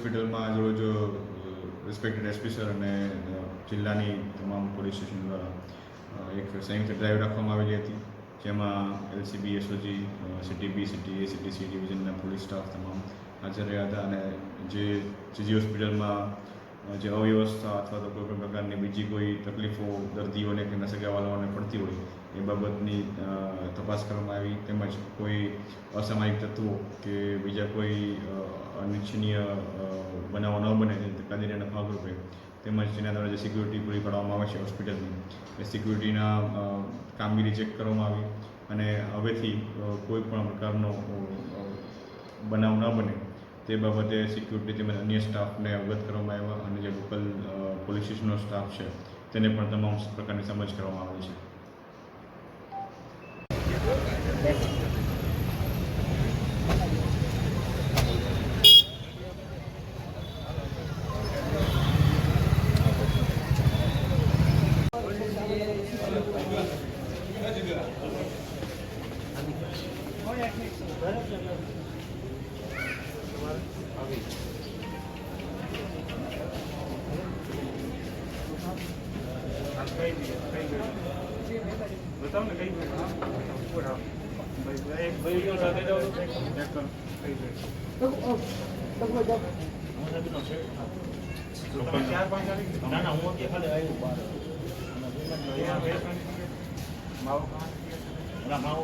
હોસ્પિટલમાં રોજ respected SP sir અને જિલ્લાની તમામ પોલીસ સ્ટેશન દ્વારા એક સંયુક્ત ડ્રાઈવ રાખવામાં આવેલી હતી, જેમાં LCB SOG city B city A city C ડિવિઝનના police staff તમામ હાજર રહ્યા હતા અને જે જીજી હોસ્પિટલમાં જે અવ્યવસ્થા અથવા તો કોઈ પણ પ્રકારની બીજી કોઈ તકલીફો, દર્દીઓને કે એના સગાવાલાઓને પડતી હોય, એ બાબતની તપાસ કરવામાં આવી. તેમજ કોઈ અસામાયિક તત્વો કે બીજા કોઈ અનિચ્છનીય અ, બનાવો ન બને તે તકેદારીના ભાગરૂપે. તેમજ જેના દ્વારા જે સિક્યુરિટી પૂરી પાડવામાં આવે છે હોસ્પિટલની એ સિક્યુરિટીના કામગીરી ચેક કરવામાં આવી અને હવેથી કોઈ પણ પ્રકારનો બનાવ ન બને તે બાબતે સિક્યુરિટી તેમજ અન્ય સ્ટાફને અવગત કરવામાં આવ્યા અને જે લોકલ પોલીસ સ્ટેશનનો સ્ટાફ છે તેને પણ તમામ પ્રકારની સમજ કરવામાં આવી છે. બતાવો ને કઈ એક ભાઈ સાથે જાઓ ચેક કરો કઈ તમે ચાર પાંચ તારીખ ના ના હું અત્યારે ખાલી આવ્યો બાર અહીંયા બે ત્રણ માવો ના માવો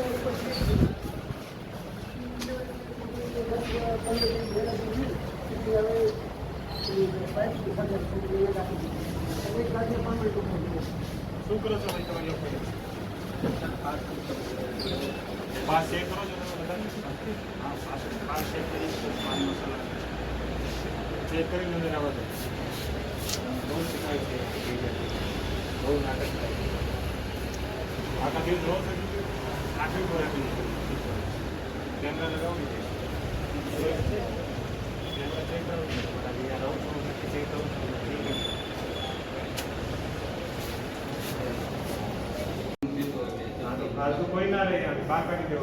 શું કરો છો ભાઈ તમારી લોકો પાસ ચેક કરો છો તમે બધા હા પાસ પાસ ચેક કરી આખા દિવસ રહો ¿Cuál es tu coina de alfaca que te